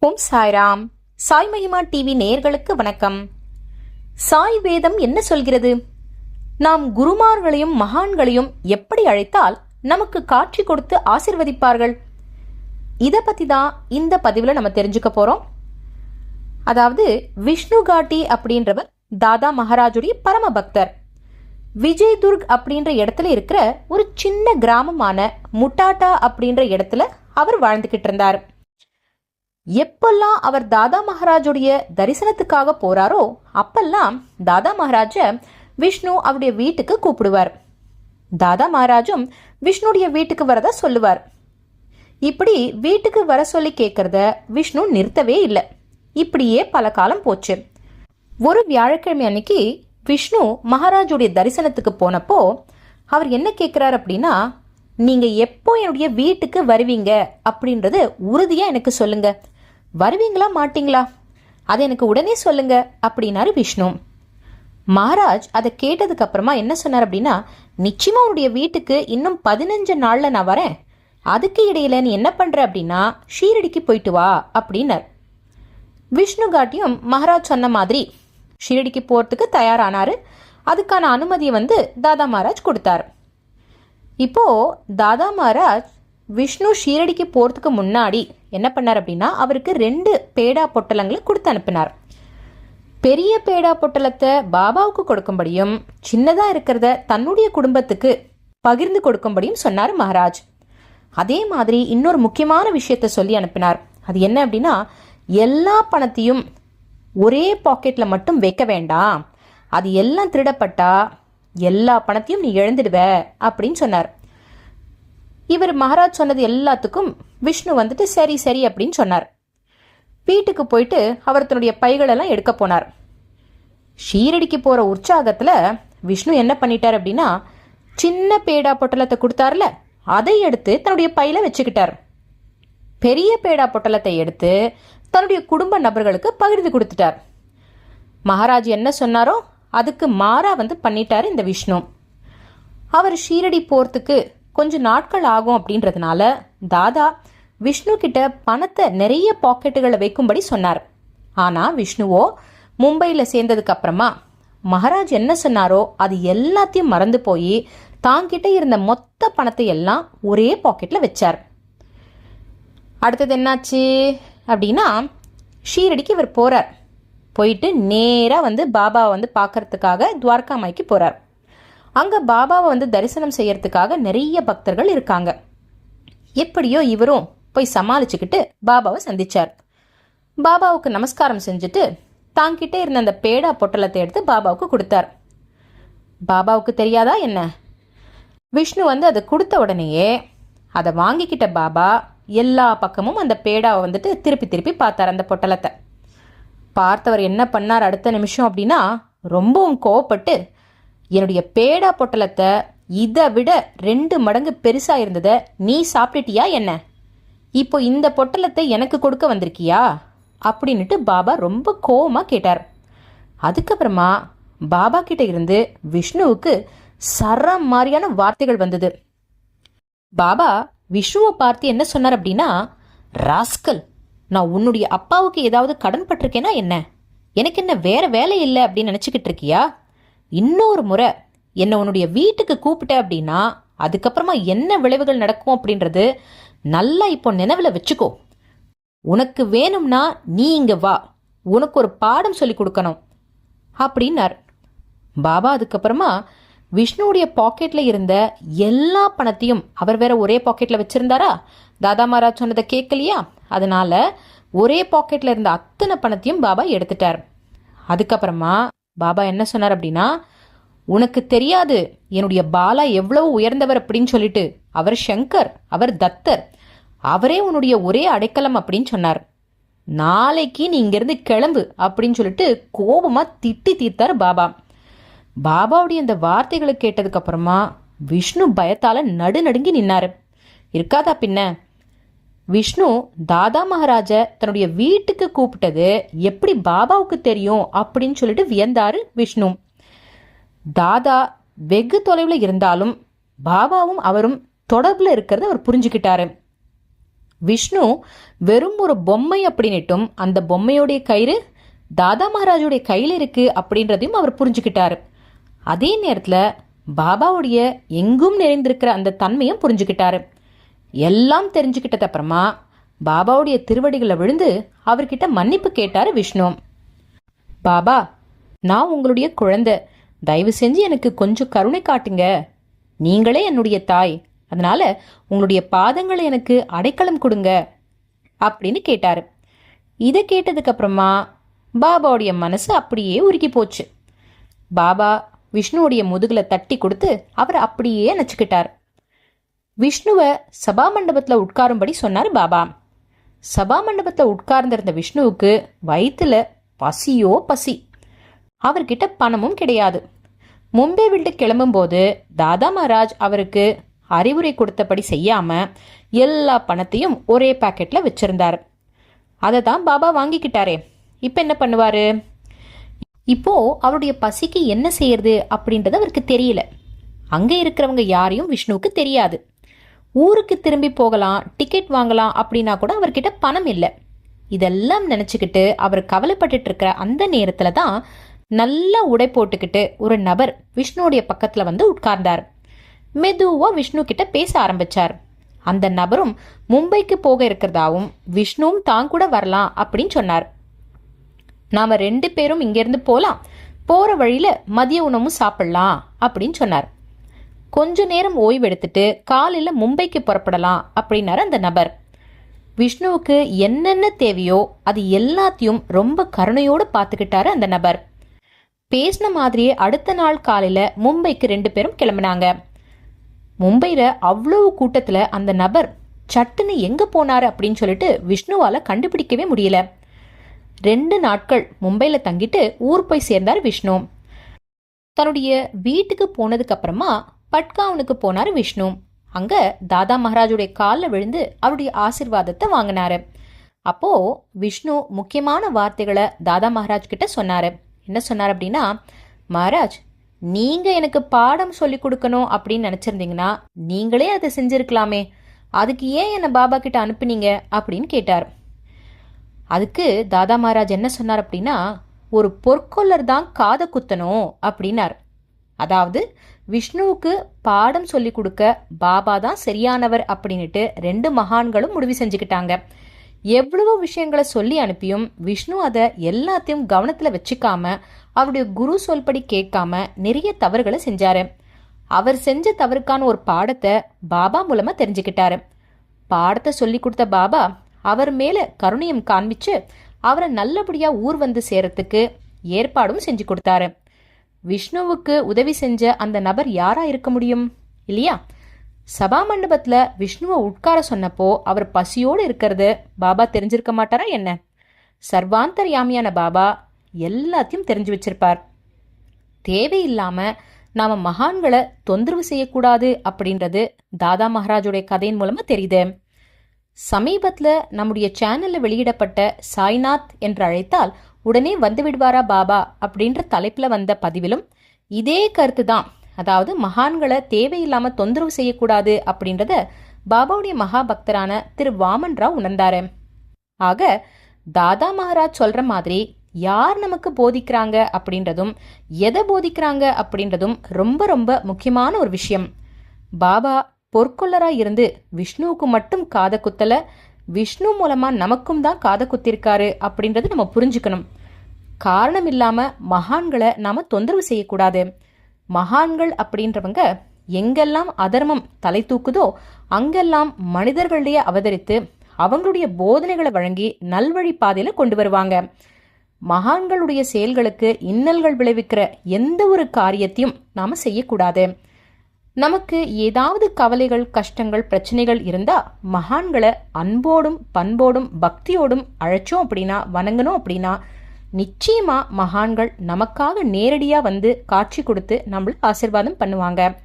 ஓம் சாய்ராம். சாய் மகிமா டிவி நேயர்களுக்கு வணக்கம். சாய் வேதம் என்ன சொல்கிறது? நாம் குருமார்களையும் மகான்களையும் எப்படி அழைத்தால் நமக்கு காட்சி கொடுத்து ஆசிர்வதிப்பார்கள்? இதை பத்தி தான் இந்த பதிவில் நம்ம தெரிஞ்சுக்க போறோம். அதாவது விஷ்ணு காட்டி அப்படின்றவர் தாதா மகாராஜுடைய பரம பக்தர். விஜய் துர்க் அப்படின்ற இடத்துல இருக்கிற ஒரு சின்ன கிராமமான முட்டாட்டா அப்படின்ற இடத்துல அவர் வாழ்ந்துகிட்டு இருந்தார். எப்பெல்லாம் அவர் தாதா மகாராஜுடைய தரிசனத்துக்காக போறாரோ அப்பெல்லாம் தாதா மகாராஜ விஷ்ணு அவருடைய வீட்டுக்கு கூப்பிடுவார். தாதா மகாராஜும் விஷ்ணுடைய வீட்டுக்கு வரதா சொல்லுவார். இப்படி வீட்டுக்கு வர சொல்லி கேட்கறத விஷ்ணு நிறுத்தவே இல்லை. இப்படியே பல காலம் போச்சு. ஒரு வியாழக்கிழமை அன்னைக்கு விஷ்ணு மகாராஜுடைய தரிசனத்துக்கு போனப்போ அவர் என்ன கேட்குறாரு அப்படின்னா நீங்க எப்போ என்னுடைய வீட்டுக்கு வருவீங்க? அப்படின்றது உறுதியா எனக்கு சொல்லுங்க. வருவீங்களா மாட்டீங்களா? அதை எனக்கு உடனே சொல்லுங்க அப்படின்னாரு விஷ்ணு. மகாராஜ் அதை கேட்டதுக்கு அப்புறமா என்ன சொன்னார் அப்படின்னா நிச்சயமா உன்னுடைய வீட்டுக்கு இன்னும் பதினஞ்சு நாள்ல நான் வரேன். அதுக்கு இடையில நீ என்ன பண்ற அப்படின்னா ஷீரடிக்கு போயிட்டு வா அப்படின்னார். விஷ்ணு காட்டியும் மகாராஜ் சொன்ன மாதிரி ஷீரடிக்கு போறதுக்கு தயாரானாரு. அதுக்கான அனுமதியை வந்து தாதா மகாராஜ் கொடுத்தார். இப்போ தாதா மகாராஜ் விஷ்ணு ஷீரடிக்கு போகிறதுக்கு முன்னாடி என்ன பண்ணார் அப்படின்னா அவருக்கு ரெண்டு பேடா பொட்டலங்களை கொடுத்து அனுப்பினார். பெரிய பேடா பொட்டலத்தை பாபாவுக்கு கொடுக்கும்படியும் சின்னதாக இருக்கிறத தன்னுடைய குடும்பத்துக்கு பகிர்ந்து கொடுக்கும்படியும் சொன்னார் மகாராஜ். அதே மாதிரி இன்னொரு முக்கியமான விஷயத்த சொல்லி அனுப்பினார். அது என்ன அப்படின்னா எல்லா பணத்தையும் ஒரே பாக்கெட்டில் மட்டும் வைக்க வேண்டாம். அது எல்லாம் திருடப்பட்டா எல்லா பணத்தையும் நீ இழந்துடுவ அப்படின்னு சொன்னார். இவர் மகாராஜ் சொன்னது எல்லாத்துக்கும் விஷ்ணு வந்துட்டு சரி சரி அப்படின்னு சொன்னார். வீட்டுக்கு போயிட்டு அவர் தன்னுடைய பைகளெல்லாம் எடுக்க போனார். ஷீரடிக்கு போற உற்சாகத்துல விஷ்ணு என்ன பண்ணிட்டார் அப்படின்னா சின்ன பேடா பொட்டலத்தை கொடுத்தாருல அதை எடுத்து தன்னுடைய பையில வச்சுக்கிட்டார். பெரிய பேடா பொட்டலத்தை எடுத்து தன்னுடைய குடும்ப நபர்களுக்கு பகிர்ந்து கொடுத்துட்டார். மகாராஜ் என்ன சொன்னாரோ அதுக்கு மாறா வந்து பண்ணிட்டாரு இந்த விஷ்ணு. அவர் ஷீரடி போறதுக்கு கொஞ்சம் நாட்கள் ஆகும் அப்படின்றதுனால தாதா விஷ்ணு கிட்ட பணத்தை நிறைய பாக்கெட்டுகளை வைக்கும்படி சொன்னார். ஆனால் விஷ்ணுவோ மும்பையில் சேர்ந்ததுக்கு அப்புறமா மகாராஜ் என்ன சொன்னாரோ அது எல்லாத்தையும் மறந்து போய் தாங்கிட்ட இருந்த மொத்த பணத்தை எல்லாம் ஒரே பாக்கெட்டில் வச்சார். அடுத்தது என்னாச்சு அப்படின்னா ஷீரடிக்கு இவர் போகிறார் போயிட்டு நேராக வந்து பாபாவை வந்து பார்க்கறதுக்காக துவாரகாமாய்க்கு போகிறார் அங்கே பாபாவை வந்து தரிசனம் செய்யறதுக்காக நிறைய பக்தர்கள் இருக்காங்க. எப்படியோ இவரும் போய் சமாளிச்சுக்கிட்டு பாபாவை சந்திச்சார். பாபாவுக்கு நமஸ்காரம் செஞ்சுட்டு தாங்கிட்டே இருந்த அந்த பேடா பொட்டலத்தை எடுத்து பாபாவுக்கு கொடுத்தார். பாபாவுக்கு தெரியாதா என்ன? விஷ்ணு வந்து அதை கொடுத்த உடனேயே அதை வாங்கிக்கிட்ட பாபா எல்லா பக்கமும் அந்த பேடாவை வந்துட்டு திருப்பி திருப்பி பார்த்தார் அந்த பொட்டலத்தை. பார்த்தவர் என்ன பண்ணார் அடுத்த நிமிஷம் அப்படின்னா ரொம்பவும் கோவப்பட்டு என்னுடைய பேடா பொட்டலத்தை இதை விட ரெண்டு மடங்கு பெருசாக இருந்ததை நீ சாப்பிட்டுட்டியா என்ன? இப்போ இந்த பொட்டலத்தை எனக்கு கொடுக்க வந்திருக்கியா? அப்படின்னுட்டு பாபா ரொம்ப கோவமாக கேட்டார். அதுக்கப்புறமா பாபா கிட்ட இருந்து விஷ்ணுவுக்கு சரம் மாதிரியான வார்த்தைகள் வந்தது. பாபா விஷ்ணுவை பார்த்து என்ன சொன்னார் அப்படின்னா ராஸ்கல் நான் உன்னுடைய அப்பாவுக்கு ஏதாவது கடன் பட்டிருக்கேனா என்ன? எனக்கு என்ன வேற வேலை இல்லை அப்படின்னு நினச்சிக்கிட்டு இருக்கியா? இன்னொரு முறை என்னை உன்னுடைய வீட்டுக்கு கூப்பிட்ட அப்படின்னா அதுக்கப்புறமா என்ன விளைவுகள் நடக்கும் அப்படின்றது நல்லா இப்போ நினைவில் வச்சுக்கோ. உனக்கு வேணும்னா நீ இங்கே வா. உனக்கு ஒரு பாடம் சொல்லி கொடுக்கணும். அப்படின்னார். பாபா அதுக்கப்புறமா விஷ்ணுவுடைய பாக்கெட்டில் இருந்த எல்லா பணத்தையும் அவர் வேற ஒரே பாக்கெட்டில் வச்சுருந்தாரா? தாதா மகாராஜ் சொன்னதை கேட்கலையா? அதனால ஒரே பாக்கெட்டில் இருந்த அத்தனை பணத்தையும் பாபா எடுத்துட்டார். அதுக்கப்புறமா பாபா என்ன சொன்னார் அப்படின்னா உனக்கு தெரியாது என்னுடைய பாலா எவ்வளவு உயர்ந்தவர் அப்படின்னு சொல்லிட்டு அவர் சங்கர் அவர் தத்தர் அவரே உன்னுடைய ஒரே அடைக்கலம் அப்படின்னு சொன்னார். நாளைக்கு நீ இங்கேருந்து கிளம்பு அப்படின்னு சொல்லிட்டு கோபமாக திட்டி தீர்த்தார் பாபா. பாபாவுடைய இந்த வார்த்தைகளை கேட்டதுக்கப்புறமா விஷ்ணு பயத்தால் நடுநடுங்கி நின்னார். இருக்காதா பின்ன விஷ்ணு தாதா மகாராஜ தன்னுடைய வீட்டுக்கு கூப்பிட்டது எப்படி பாபாவுக்கு தெரியும்? அப்படின்னு சொல்லிட்டு வியந்தாரு விஷ்ணு. தாதா வெகு தொலைவில் இருந்தாலும் பாபாவும் அவரும் தொடர்பில் இருக்கிறத அவர் புரிஞ்சுக்கிட்டாரு. விஷ்ணு வெறும் ஒரு பொம்மை அப்படின்னுட்டும் அந்த பொம்மையோடைய கயிறு தாதா மகாராஜுடைய கையில் இருக்கு அப்படின்றதையும் அவர் புரிஞ்சுக்கிட்டாரு. அதே நேரத்தில் பாபாவுடைய எங்கும் நிறைந்திருக்கிற அந்த தன்மையும் புரிஞ்சுக்கிட்டாரு. எல்லாம் தெரிஞ்சுக்கிட்டது அப்புறமா பாபாவுடைய திருவடிகளை விழுந்து அவர்கிட்ட மன்னிப்பு கேட்டாரு விஷ்ணு. பாபா நான் உங்களுடைய குழந்தை. தயவு செஞ்சு எனக்கு கொஞ்சம் கருணை காட்டுங்க. நீங்களே என்னுடைய தாய். அதனால உங்களுடைய பாதங்களை எனக்கு அடைக்கலம் கொடுங்க அப்படின்னு கேட்டாரு. இதை கேட்டதுக்கு அப்புறமா பாபாவுடைய மனசு அப்படியே உருக்கி போச்சு. பாபா விஷ்ணுவுடைய முதுகில் தட்டி கொடுத்து அவர் அப்படியே நச்சுக்கிட்டார். விஷ்ணுவை சபா மண்டபத்தில் உட்காரும்படி சொன்னார் பாபா. சபா மண்டபத்தில் உட்கார்ந்திருந்த விஷ்ணுவுக்கு வயிற்றுல பசியோ பசி. அவர்கிட்ட பணமும் கிடையாது. மும்பை விட்டு கிளம்பும்போது தாதா மகாராஜ் அவருக்கு அறிவுரை கொடுத்தபடி செய்யாமல் எல்லா பணத்தையும் ஒரே பாக்கெட்டில் வச்சிருந்தார். அதை தான் பாபா வாங்கிக்கிட்டாரே. இப்போ என்ன பண்ணுவார்? இப்போ அவருடைய பசிக்கு என்ன செய்யறது அப்படின்றது அவருக்கு தெரியல. அங்கே இருக்கிறவங்க யாரையும் விஷ்ணுவுக்கு தெரியாது. ஊருக்கு திரும்பி போகலாம் டிக்கெட் வாங்கலாம் அப்படின்னா கூட அவர்கிட்ட பணம் இல்லை. இதெல்லாம் நினச்சிக்கிட்டு அவர் கவலைப்பட்டுட்டு இருக்கிற அந்த நேரத்தில் தான் நல்லா உடை போட்டுக்கிட்டு ஒரு நபர் விஷ்ணுடைய பக்கத்தில் வந்து உட்கார்ந்தார். மெதுவாக விஷ்ணு கிட்ட பேச ஆரம்பிச்சார். அந்த நபரும் மும்பைக்கு போக இருக்கிறதாவும் விஷ்ணுவும் தான் கூட வரலாம் அப்படின்னு சொன்னார். நாம் ரெண்டு பேரும் இங்கேருந்து போகலாம் போகிற வழியில் மதிய உணவும் சாப்பிடலாம் அப்படின்னு சொன்னார். கொஞ்ச நேரம் ஓய்வெடுத்துட்டு காலையில் மும்பைக்கு புறப்படலாம் அப்படின்னாரு அந்த நபர். விஷ்ணுவுக்கு என்னென்ன தேவையோ அது எல்லாத்தையும் ரொம்ப கருணையோடு பார்த்துக்கிட்டாரு அந்த நபர். பேசின மாதிரியே அடுத்த நாள் காலையில் மும்பைக்கு ரெண்டு பேரும் கிளம்பினாங்க. மும்பையில் அவ்வளவு கூட்டத்தில் அந்த நபர் சட்டுன்னு எங்கே போனார் அப்படின்னு சொல்லிட்டு விஷ்ணுவால் கண்டுபிடிக்கவே முடியல. ரெண்டு நாட்கள் மும்பையில் தங்கிட்டு ஊர் போய் சேர்ந்தார் விஷ்ணு. தன்னுடைய வீட்டுக்கு போனதுக்கப்புறமா பட்காவனுக்கு போனார் விஷ்ணு. அங்க தாதா மகாராஜுடைய காலில் விழுந்து அவருடைய ஆசிர்வாதத்தை வாங்கினாரு. அப்போ விஷ்ணு முக்கியமான வார்த்தைகளை தாதா மகாராஜ் கிட்ட சொன்னாரு. என்ன சொன்னார் அப்படின்னா மகாராஜ் நீங்க எனக்கு பாடம் சொல்லி கொடுக்கணும் அப்படின்னு நினைச்சிருந்தீங்கன்னா நீங்களே அதை செஞ்சிருக்கலாமே. அதுக்கு ஏன் என்னை பாபா கிட்ட அனுப்புனீங்க? அப்படின்னு கேட்டார். அதுக்கு தாதா மகாராஜ் என்ன சொன்னார் அப்படின்னா ஒரு பொற்கொள்ளர் தான் காதை குத்தணும் அப்படின்னார். அதாவது விஷ்ணுவுக்கு பாடம் சொல்லி கொடுக்க பாபா தான் சரியானவர் அப்படின்னுட்டு ரெண்டு மகான்களும் முடிவு செஞ்சுக்கிட்டாங்க. எவ்வளவோ விஷயங்களை சொல்லி அனுப்பியும் விஷ்ணு அதை எல்லாத்தையும் கவனத்தில் வச்சுக்காம அவருடைய குரு சொல்படி கேட்காம நிறைய தவறுகளை செஞ்சாரு. அவர் செஞ்ச தவறுக்கான ஒரு பாடத்தை பாபா மூலமா தெரிஞ்சுக்கிட்டாரு. பாடத்தை சொல்லி கொடுத்த பாபா அவர் மேல கருணையும் காண்பிச்சு அவரை நல்லபடியா ஊர் வந்து சேரத்துக்கு ஏற்பாடும் செஞ்சு கொடுத்தாரு. விஷ்ணுவுக்கு உதவி செஞ்ச அந்த நபர் யாரா இருக்க முடியும்? இல்லையா? சபா மண்டபத்தில் விஷ்ணுவை உட்கார சொன்னப்போ அவர் பசியோடு இருக்கிறது. பாபா தெரிஞ்சிருக்க மாட்டாரா என்ன? சர்வாந்தர் யாமியான பாபா எல்லாத்தையும் தெரிஞ்சு வச்சிருப்பார். தேவையில்லாம நாம மகான்களை தொந்தரவு செய்யக்கூடாது அப்படின்றது தாதா மகாராஜுடைய கதையின் மூலமா தெரியுது. சமீபத்தில் நம்முடைய சேனல்ல வெளியிடப்பட்ட சாய்நாத் என்று அழைத்தால் உடனே வந்து விடுவாரா பாபா அப்படின்ற தலைப்பில் வந்த பதிவிலும் இதே கருத்து தான் அதாவது மகான்களை தேவையில்லாமல் தொந்தரவு செய்யக்கூடாது அப்படின்றத பாபாவுடைய மகாபக்தரான திரு வாமன் ராவ் உணர்ந்தாரு. ஆக தாதா மகாராஜ் சொல்ற மாதிரி யார் நமக்கு போதிக்கிறாங்க அப்படின்றதும் எதை போதிக்கிறாங்க அப்படின்றதும் ரொம்ப ரொம்ப முக்கியமான ஒரு விஷயம். பாபா பொற்கொள்ளராக இருந்து விஷ்ணுவுக்கு மட்டும் காத குத்தலை விஷ்ணு மூலமா நமக்கும் தான் காத குத்திருக்காரு அப்படின்றது நம்ம புரிஞ்சுக்கணும். காரணம் இல்லாம மகான்களை நாம தொந்தரவு செய்யக்கூடாது. மகான்கள் அப்படின்றவங்க எங்கெல்லாம் அதர்மம் தலை தூக்குதோ அங்கெல்லாம் மனிதர்களிடையே அவதரித்து அவங்களுடைய போதனைகளை வழங்கி நல்வழி பாதையில கொண்டு வருவாங்க. மகான்களுடைய செயல்களுக்கு இன்னல்கள் விளைவிக்கிற எந்த ஒரு காரியத்தையும் நாம செய்யக்கூடாது. நமக்கு ஏதாவது கவலைகள் கஷ்டங்கள் பிரச்சனைகள் இருந்தா மகான்களை அன்போடும் பண்போடும் பக்தியோடும் அழைச்சோம் அப்படின்னா வணங்கணும் அப்படின்னா நிச்சயமா மகான்கள் நமக்காக நேரடியா வந்து காட்சி கொடுத்து நம்மளுக்கு ஆசிர்வாதம் பண்ணுவாங்க.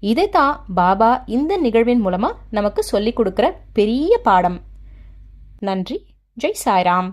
இதைத்தான் பாபா இந்த நிகழ்வின் மூலமா நமக்கு சொல்லிக் கொடுக்கிற பெரிய பாடம். நன்றி. ஜெய் சாய்ராம்.